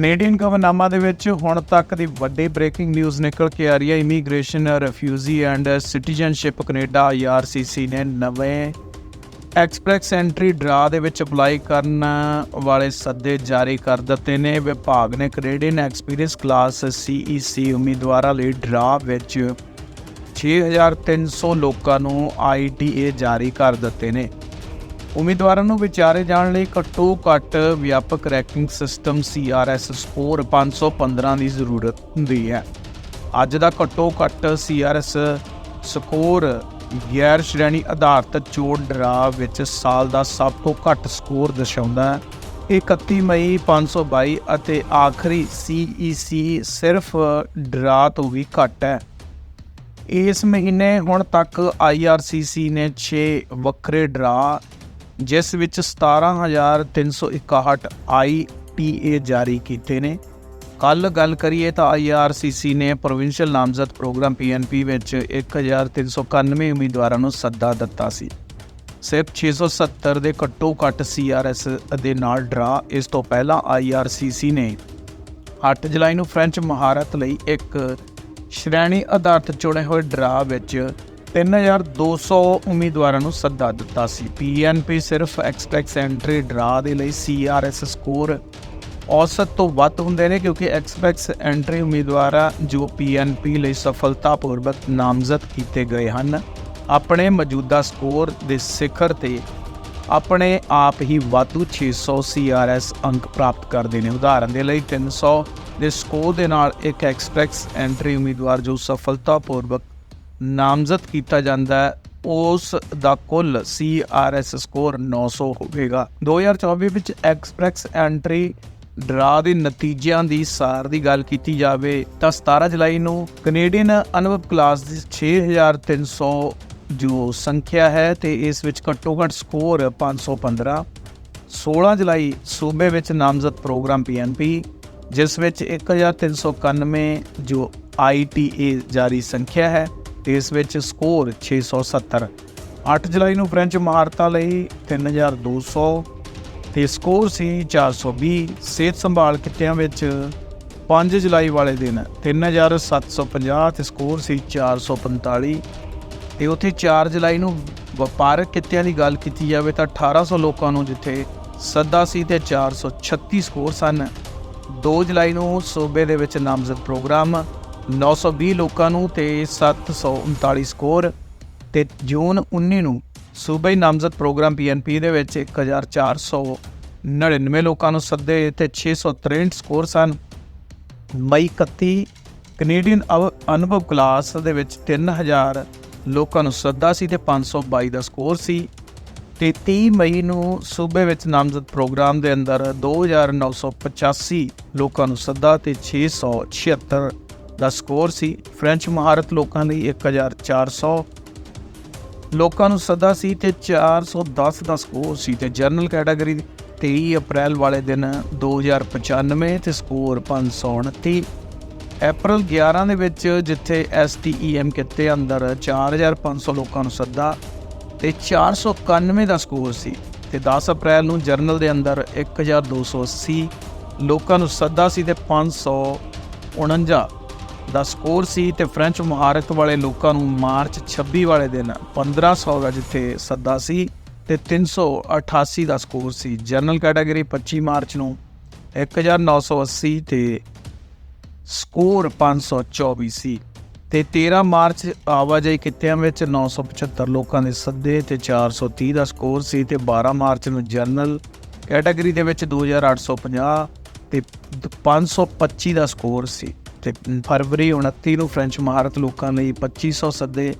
Canadian ਗਵਰਨਾਮਾ ਦੇ ਵਿੱਚ ਹੁਣ ਤੱਕ ਦੀ ਵੱਡੀ ਬ੍ਰੇਕਿੰਗ ਨਿਊਜ਼ ਨਿਕਲ ਕੇ ਆ ਰਹੀ ਹੈ। Immigration refugee and citizenship Canada IRCC ਨੇ ਨਵੇਂ ਐਕਸਪ੍ਰੈਸ ਐਂਟਰੀ ਡਰਾ ਦੇ ਵਿੱਚ ਅਪਲਾਈ ਕਰਨ ਵਾਲੇ ਸੱਦੇ ਜਾਰੀ ਕਰ ਦਿੱਤੇ ਨੇ। ਵਿਭਾਗ ਨੇ ਕੈਨੇਡੀਅਨ ਐਕਸਪੀਰੀਅੰਸ ਕਲਾਸ CEC ਉਮੀਦਵਾਰਾਂ ਲਈ ਡਰਾ ਵਿੱਚ 6300 ਲੋਕਾਂ ਨੂੰ ITA ਜਾਰੀ ਕਰ ਦਿੱਤੇ ਨੇ। ਉਮੀਦਵਾਰਾਂ ਨੂੰ ਵਿਚਾਰੇ ਜਾਣ ਲਈ ਘੱਟੋ ਘੱਟ ਵਿਆਪਕ ਰੈਂਕਿੰਗ ਸਿਸਟਮ CRS ਸਕੋਰ 515 ਦੀ ਜ਼ਰੂਰਤ ਹੁੰਦੀ ਹੈ। ਅੱਜ ਦਾ ਘੱਟੋ ਘੱਟ CRS ਸਕੋਰ ਗੈਰ ਸ਼੍ਰੇਣੀ ਆਧਾਰਿਤ ਚੋਣ ਡਰਾ ਵਿੱਚ ਸਾਲ ਦਾ ਸਭ ਤੋਂ ਘੱਟ ਸਕੋਰ ਦਰਸਾਉਂਦਾ ਹੈ। ਇਹ 31 ਮਈ 522 ਅਤੇ ਆਖਰੀ CEC ਸਿਰਫ ਡਰਾ ਤੋਂ ਵੀ ਘੱਟ ਹੈ। ਇਸ ਮਹੀਨੇ ਹੁਣ ਤੱਕ IRCC ਨੇ 6 ਵੱਖਰੇ ਡਰਾ ਜਿਸ ਵਿੱਚ 17361 ITA ਜਾਰੀ ਕੀਤੇ ਨੇ। ਕੱਲ ਗੱਲ ਕਰੀਏ ਤਾਂ IRCC ਨੇ ਪ੍ਰੋਵਿੰਸ਼ੀਅਲ ਨਾਮਜ਼ਦ ਪ੍ਰੋਗਰਾਮ PNP ਵਿੱਚ 1391 ਉਮੀਦਵਾਰਾਂ ਨੂੰ ਸੱਦਾ ਦਿੱਤਾ ਸੀ। ਸਿਰਫ 670 ਦੇ ਘੱਟੋ ਘੱਟ CRS ਦੇ ਨਾਲ ਡਰਾ, ਇਸ ਤੋਂ ਪਹਿਲਾਂ IRCC ਨੇ 8 ਜੁਲਾਈ ਨੂੰ ਫ੍ਰੈਂਚ ਮਹਾਰਤ ਲਈ ਇੱਕ ਸ਼੍ਰੇਣੀ ਆਧਾਰਿਤ ਚੁਣੇ ਹੋਏ ਡਰਾ ਵਿੱਚ 3200 ਉਮੀਦਵਾਰਾਂ ਨੂੰ ਸੱਦਾ ਦਿੱਤਾ ਸੀ। PNP ਸਿਰਫ ਐਕਸਪ੍ਰੈਸ ਐਂਟਰੀ ਡਰਾ ਦੇ ਲਈ CRS ਸਕੋਰ ਔਸਤ ਤੋਂ ਵੱਧ ਹੁੰਦੇ ਨੇ ਕਿਉਂਕਿ ਐਕਸਪ੍ਰੈਸ ਐਂਟਰੀ ਉਮੀਦਵਾਰਾਂ ਜੋ PNP ਲਈ ਸਫਲਤਾਪੂਰਵਕ ਨਾਮਜ਼ਦ ਕੀਤੇ ਗਏ ਹਨ, ਆਪਣੇ ਮੌਜੂਦਾ ਸਕੋਰ ਦੇ ਸਿਖਰ ਤੇ ਆਪਣੇ ਆਪ ਹੀ ਵਾਧੂ 600 CRS ਅੰਕ ਪ੍ਰਾਪਤ ਕਰਦੇ ਨੇ। ਉਦਾਹਰਨ ਦੇ ਲਈ 300 ਦੇ ਸਕੋਰ ਦੇ ਨਾਲ ਇੱਕ ਐਕਸਪ੍ਰੈਸ ਐਂਟਰੀ ਉਮੀਦਵਾਰ ਜੋ ਸਫਲਤਾਪੂਰਵਕ ਨਾਮਜ਼ਦ ਕੀਤਾ ਜਾਂਦਾ ਹੈ, ਉਸ ਦਾ ਕੁੱਲ CRS ਸਕੋਰ 900 ਹੋਵੇਗਾ। 2024 ਵਿੱਚ ਐਕਸਪ੍ਰੈਸ ਐਂਟਰੀ ਡਰਾ ਦੇ ਨਤੀਜਿਆਂ ਦੀ ਸਾਰ ਦੀ ਗੱਲ ਕੀਤੀ ਜਾਵੇ ਤਾਂ 17 ਜੁਲਾਈ ਨੂੰ ਕੈਨੇਡੀਅਨ ਅਨੁਭਵ ਕਲਾਸ ਦੀ 6300 ਜੋ ਸੰਖਿਆ ਹੈ ਤੇ ਇਸ ਵਿੱਚ ਘੱਟੋ ਘੱਟ ਸਕੋਰ 515 16 ਜੁਲਾਈ ਸੂਬੇ ਵਿੱਚ ਨਾਮਜ਼ਦ ਪ੍ਰੋਗਰਾਮ PNP ਜਿਸ ਵਿੱਚ 1391 ਜੋ ITA ਜਾਰੀ ਸੰਖਿਆ ਹੈ। ਤੇ ਇਸ ਵਿੱਚ ਸਕੋਰ 670 8 ਜੁਲਾਈ ਨੂੰ ਫ੍ਰੈਂਚ ਮਹਾਰਤਾਂ ਲਈ 3200 ਤੇ ਸਕੋਰ ਸੀ 420 ਸਿਹਤ ਸੰਭਾਲ ਕਿੱਤਿਆਂ ਵਿੱਚ 5 ਜੁਲਾਈ ਵਾਲੇ ਦਿਨ 3750 ਤੇ ਸਕੋਰ ਸੀ 445 ਤੇ ਉੱਥੇ 4 ਜੁਲਾਈ ਨੂੰ ਵਪਾਰਕ ਕਿੱਤਿਆਂ ਦੀ ਗੱਲ ਕੀਤੀ ਜਾਵੇ ਤਾਂ 1800 ਲੋਕਾਂ ਨੂੰ ਜਿੱਥੇ ਸੱਦਾ ਸੀ ਤੇ 436 ਸਕੋਰ ਸਨ। 2 ਜੁਲਾਈ ਨੂੰ ਸੂਬੇ ਦੇ ਵਿੱਚ ਨਾਮਜ਼ਦ ਪ੍ਰੋਗਰਾਮ 920 ਲੋਕਾਂ ਨੂੰ ਤੇ 739 ਸਕੋਰ ਤੇ ਜੂਨ 19 ਨੂੰ ਸੂਬਾਈ ਨਾਮਜ਼ਦ ਪ੍ਰੋਗਰਾਮ PNP ਦੇ ਵਿੱਚ 1499 ਲੋਕਾਂ ਨੂੰ ਸੱਦੇ ਤੇ 663 ਸਕੋਰ ਸਨ। ਮਈ 31 ਕੈਨੇਡੀਅਨ ਅਵ- ਅਨੁਭਵ ਕਲਾਸ ਦੇ ਵਿੱਚ 3000 ਲੋਕਾਂ ਨੂੰ ਸੱਦਾ ਸੀ ਤੇ 522 ਦਾ ਸਕੋਰ ਸੀ। ਤੇ 30 ਮਈ ਨੂੰ ਸੂਬੇ ਵਿੱਚ ਨਾਮਜ਼ਦ ਪ੍ਰੋਗਰਾਮ ਦੇ ਅੰਦਰ 2985 ਲੋਕਾਂ ਨੂੰ ਸੱਦਾ ਤੇ 676 ਦਾ ਸਕੋਰ ਸੀ। ਫ੍ਰੈਂਚ ਮਹਾਰਤ ਲੋਕਾਂ ਲਈ 1400 ਲੋਕਾਂ ਨੂੰ ਸੱਦਾ ਸੀ ਤੇ 410 ਦਾ ਸਕੋਰ ਸੀ ਤੇ ਜਨਰਲ ਕੈਟਾਗਰੀ 23 ਅਪ੍ਰੈਲ ਵਾਲੇ ਦਿਨ 2095 ਤੇ ਸਕੋਰ 529 ਅਪ੍ਰੈਲ 11 ਦੇ ਵਿੱਚ ਜਿੱਥੇ STEM ਕਿਤੇ ਅੰਦਰ 4500 ਲੋਕਾਂ ਨੂੰ ਸੱਦਾ ਤੇ 491 ਦਾ ਸਕੋਰ ਸੀ ਤੇ 10 ਅਪ੍ਰੈਲ ਨੂੰ ਜਰਨਲ ਦੇ ਅੰਦਰ 1280 ਲੋਕਾਂ ਨੂੰ ਸੱਦਾ ਸੀ ਤੇ 549 ਦਾ ਸਕੋਰ ਸੀ ਤੇ ਫ੍ਰੈਂਚ ਮੁਹਾਰਤ ਵਾਲੇ ਲੋਕਾਂ ਨੂੰ ਮਾਰਚ 26 ਵਾਲੇ ਦਿਨ 1500 ਦਾ ਜਿੱਥੇ ਸੱਦਾ ਸੀ ਤੇ 388 ਦਾ ਸਕੋਰ ਸੀ। ਜਨਰਲ ਕੈਟਾਗਰੀ 25 ਮਾਰਚ ਨੂੰ 1980 ਤੇ ਸਕੋਰ 524 ਸੀ ਤੇ 13 ਮਾਰਚ ਆਵਾਜਾਈ ਕਿੱਤਿਆਂ ਵਿੱਚ 975 ਲੋਕਾਂ ਦੇ ਸੱਦੇ ਤੇ 430 ਦਾ ਸਕੋਰ ਸੀ ਤੇ 12 ਮਾਰਚ ਨੂੰ ਜਨਰਲ ਕੈਟਾਗਰੀ ਦੇ ਵਿੱਚ 2850 ਤੇ 525 ਦਾ ਸਕੋਰ ਸੀ। ਤੇ ਫਰਵਰੀ 29 ਨੂੰ ਫ੍ਰੈਂਚ ਮਹਾਰਤ ਲੋਕਾਂ ਲਈ 2500 ਸੱਦੇ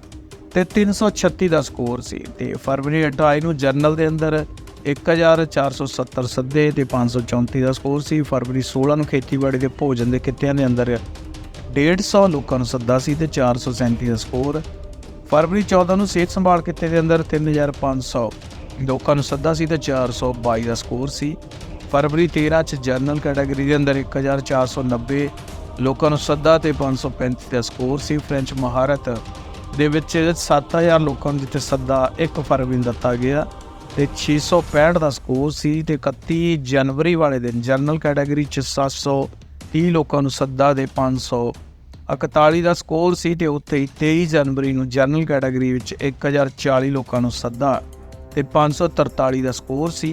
ਤੇ 336 ਦਾ ਸਕੋਰ ਸੀ ਤੇ ਫਰਵਰੀ 28 ਨੂੰ ਜਰਨਲ ਦੇ ਅੰਦਰ 1470 ਸੱਦੇ ਤੇ 534 ਦਾ ਸਕੋਰ ਸੀ। ਫਰਵਰੀ 16 ਨੂੰ ਖੇਤੀਬਾੜੀ ਦੇ ਭੋਜਨ ਦੇ ਕਿੱਤਿਆਂ ਦੇ ਅੰਦਰ 150 ਲੋਕਾਂ ਨੂੰ ਸੱਦਾ ਸੀ ਤੇ 437 ਦਾ ਸਕੋਰ। ਫਰਵਰੀ 14 ਨੂੰ ਸਿਹਤ ਸੰਭਾਲ ਕਿੱਤੇ ਦੇ ਅੰਦਰ 3500 ਲੋਕਾਂ ਨੂੰ ਸੱਦਾ ਸੀ ਤੇ 422 ਦਾ ਸਕੋਰ ਸੀ। ਫਰਵਰੀ 13 ਚ ਜਰਨਲ ਕੈਟਾਗਰੀ ਦੇ ਅੰਦਰ 1490 ਲੋਕਾਂ ਨੂੰ ਸੱਦਾ ਤੇ 535 ਦਾ ਸਕੋਰ ਸੀ। ਫ੍ਰੈਂਚ ਮਹਾਰਤ ਦੇ ਵਿੱਚ 7000 ਲੋਕਾਂ ਨੂੰ ਜਿੱਥੇ ਸੱਦਾ 1 ਫਰਵਰੀ ਨੂੰ ਦਿੱਤਾ ਗਿਆ ਤੇ 665 ਦਾ ਸਕੋਰ ਸੀ ਤੇ 31 ਜਨਵਰੀ ਵਾਲੇ ਦਿਨ ਜਨਰਲ ਕੈਟਾਗਰੀ ਚ 730 ਲੋਕਾਂ ਨੂੰ ਸੱਦਾ ਦੇ 541 ਦਾ ਸਕੋਰ ਸੀ ਤੇ ਉੱਥੇ ਹੀ 23 ਜਨਵਰੀ ਨੂੰ ਜਨਰਲ ਕੈਟਾਗਰੀ ਵਿੱਚ 1040 ਲੋਕਾਂ ਨੂੰ ਸੱਦਾ ਤੇ 543 ਦਾ ਸਕੋਰ ਸੀ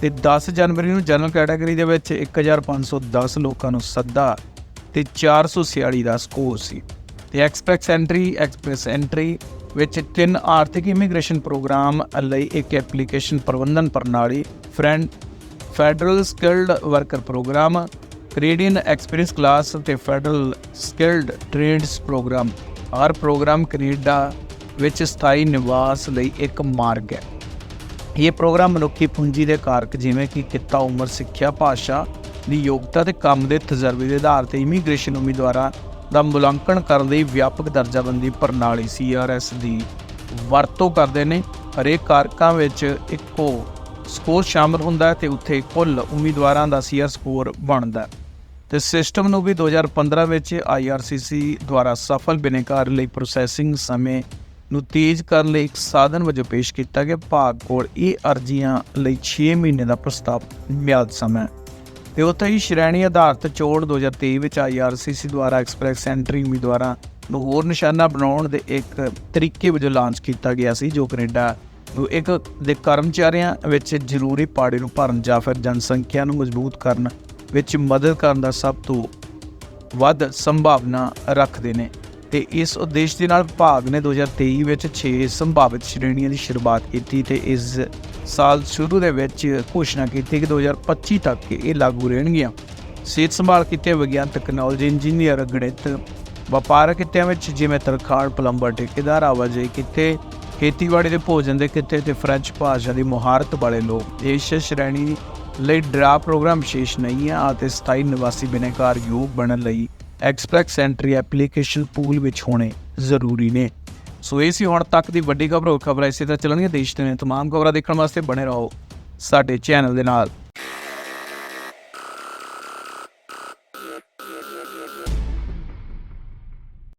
ਤੇ 10 ਜਨਵਰੀ ਨੂੰ ਜਨਰਲ ਕੈਟਾਗਰੀ ਦੇ ਵਿੱਚ 1510 ਲੋਕਾਂ ਨੂੰ ਸੱਦਾ ਤੇ 446 ਦਾ ਸਕੋਰ ਸੀ। ਤੇ ਐਕਸਪ੍ਰੈਸ ਐਂਟਰੀ ਐਕਸਪ੍ਰੈਸ ਐਂਟਰੀ ਵਿੱਚ ਤਿੰਨ ਆਰਥਿਕ ਇਮੀਗ੍ਰੇਸ਼ਨ ਪ੍ਰੋਗਰਾਮ ਲਈ ਇੱਕ ਐਪਲੀਕੇਸ਼ਨ ਪ੍ਰਬੰਧਨ ਪ੍ਰਣਾਲੀ, friend, federal skilled worker program, Canadian experience class ਤੇ ਫੈਡਰਲ ਸਕਿਲਡ ਟ੍ਰੇਡਸ ਪ੍ਰੋਗਰਾਮ। ਹਰ ਪ੍ਰੋਗਰਾਮ ਕੈਨੇਡਾ ਵਿੱਚ ਸਥਾਈ ਨਿਵਾਸ ਲਈ ਇੱਕ ਮਾਰਗ ਹੈ। ਇਹ ਪ੍ਰੋਗਰਾਮ ਮਨੁੱਖੀ ਪੂੰਜੀ ਦੇ ਕਾਰਕ ਜਿਵੇਂ ਕਿ ਕਿੱਤਾ, ਉਮਰ, ਸਿੱਖਿਆ, ਭਾਸ਼ਾ ਦੀ ਯੋਗਤਾ ਤੇ ਕੰਮ ਦੇ ਤਜਰਬੇ ਦੇ ਆਧਾਰ ਤੇ ਇਮੀਗ੍ਰੇਸ਼ਨ ਉਮੀਦਵਾਰਾਂ ਦਾ ਮੁਲਾਂਕਣ ਕਰਨ ਲਈ ਵਿਆਪਕ ਦਰਜਾਬੰਦੀ ਪ੍ਰਣਾਲੀ CRS ਦੀ ਵਰਤੋਂ ਕਰਦੇ ਨੇ। ਹਰੇਕ ਕਾਰਕਾਂ ਵਿੱਚ ਇੱਕੋ ਸਕੋਰ ਸ਼ਾਮਲ ਹੁੰਦਾ ਹੈ ਤੇ ਉੱਥੇ ਕੁੱਲ ਉਮੀਦਵਾਰਾਂ ਦਾ CR ਸਕੋਰ ਬਣਦਾ ਹੈ। ਤੇ ਸਿਸਟਮ ਨੂੰ ਵੀ 2015 ਵਿੱਚ IRCC ਦੁਆਰਾ ਸਫਲ ਬਿਨੇਕਾਰ ਲਈ ਪ੍ਰੋਸੈਸਿੰਗ ਸਮੇਂ ਨੂੰ ਤੇਜ਼ ਕਰਨ ਲਈ ਇੱਕ ਸਾਧਨ ਵਜੋਂ ਪੇਸ਼ ਕੀਤਾ ਗਿਆ। ਭਾਗ ਕੋਲ ਇਹ ਅਰਜ਼ੀਆਂ ਲਈ 6 ਮਹੀਨੇ ਦਾ ਪ੍ਰਸਤਾਵ ਮਿਆਦ ਸਮਾਂ ਤੇ ਉੱਥੇ ਹੀ ਸ਼੍ਰੇਣੀ ਆਧਾਰਿਤ ਚੋਣ 2023 ਵਿੱਚ IRCC ਦੁਆਰਾ ਐਕਸਪ੍ਰੈਸ ਐਂਟਰੀ ਉਮੀਦਵਾਰਾਂ ਨੂੰ ਹੋਰ ਨਿਸ਼ਾਨਾ ਬਣਾਉਣ ਦੇ ਇੱਕ ਤਰੀਕੇ ਵਜੋਂ ਲਾਂਚ ਕੀਤਾ ਗਿਆ ਸੀ, ਜੋ ਕੈਨੇਡਾ ਨੂੰ ਇੱਕ ਦੇ ਕਰਮਚਾਰੀਆਂ ਵਿੱਚ ਜ਼ਰੂਰੀ ਪਾੜੇ ਨੂੰ ਭਰਨ ਜਾਂ ਫਿਰ ਜਨਸੰਖਿਆ ਨੂੰ ਮਜ਼ਬੂਤ ਕਰਨ ਵਿੱਚ ਮਦਦ ਕਰਨ ਦਾ ਸਭ ਤੋਂ ਵੱਧ ਸੰਭਾਵਨਾ ਰੱਖਦੇ ਨੇ। ਤੇ ਇਸ ਉਦੇਸ਼ ਦੇ ਨਾਲ ਵਿਭਾਗ ਨੇ 2023 ਵਿੱਚ 6 ਸੰਭਾਵਿਤ ਸ਼੍ਰੇਣੀਆਂ ਦੀ ਸ਼ੁਰੂਆਤ ਕੀਤੀ ਤੇ ਇਸ ਸਾਲ ਸ਼ੁਰੂ ਦੇ ਵਿੱਚ ਘੋਸ਼ਣਾ ਕੀਤੀ ਕਿ 2025 ਤੱਕ ਇਹ ਲਾਗੂ ਰਹਿਣਗੀਆਂ। ਸਿਹਤ ਸੰਭਾਲ ਕਿੱਤੇ ਵਿਗਿਆਨ ਤਕਨਾਲੋਜੀ ਇੰਜੀਨੀਅਰ ਗਣਿਤ ਵਪਾਰਕ ਕਿੱਤਿਆਂ ਵਿੱਚ ਜਿਵੇਂ ਤਰਖਾਣ, ਪਲੰਬਰ, ਠੇਕੇਦਾਰ, ਆਵਾਜਾਈ ਕਿੱਤੇ ਖੇਤੀਬਾੜੀ ਦੇ ਭੋਜਨ ਦੇ ਕਿੱਤੇ ਤੇ ਫ੍ਰੈਂਚ ਭਾਸ਼ਾ ਦੀ ਮੁਹਾਰਤ ਵਾਲੇ ਲੋਕ। ਇਸ ਸ਼੍ਰੇਣੀ ਲਈ ਡਰਾ ਪ੍ਰੋਗਰਾਮ ਵਿਸ਼ੇਸ਼ ਨਹੀਂ ਹੈ ਅਤੇ ਸਥਾਈ ਨਿਵਾਸੀ ਬਿਨੇਕਾਰ ਯੋਗ ਬਣਨ ਲਈ ਐਕਸਪ੍ਰੈਸ ਐਂਟਰੀ ਐਪਲੀਕੇਸ਼ਨ ਪੂਲ ਵਿੱਚ ਹੋਣੇ ਜ਼ਰੂਰੀ ਨੇ। ਸੋ ਇਹ ਸੀ ਹੁਣ ਤੱਕ ਦੀ ਵੱਡੀ ਖਬਰ, ਹੋਰ ਖਬਰਾਂ ਇਸੇ ਤਰ੍ਹਾਂ ਚੱਲਣਗੀਆਂ। ਦੇਸ਼ ਦੀਆਂ ਤਮਾਮ ਖਬਰਾਂ ਦੇਖਣ ਵਾਸਤੇ ਬਣੇ ਰਹੋ ਸਾਡੇ ਚੈਨਲ ਦੇ ਨਾਲ।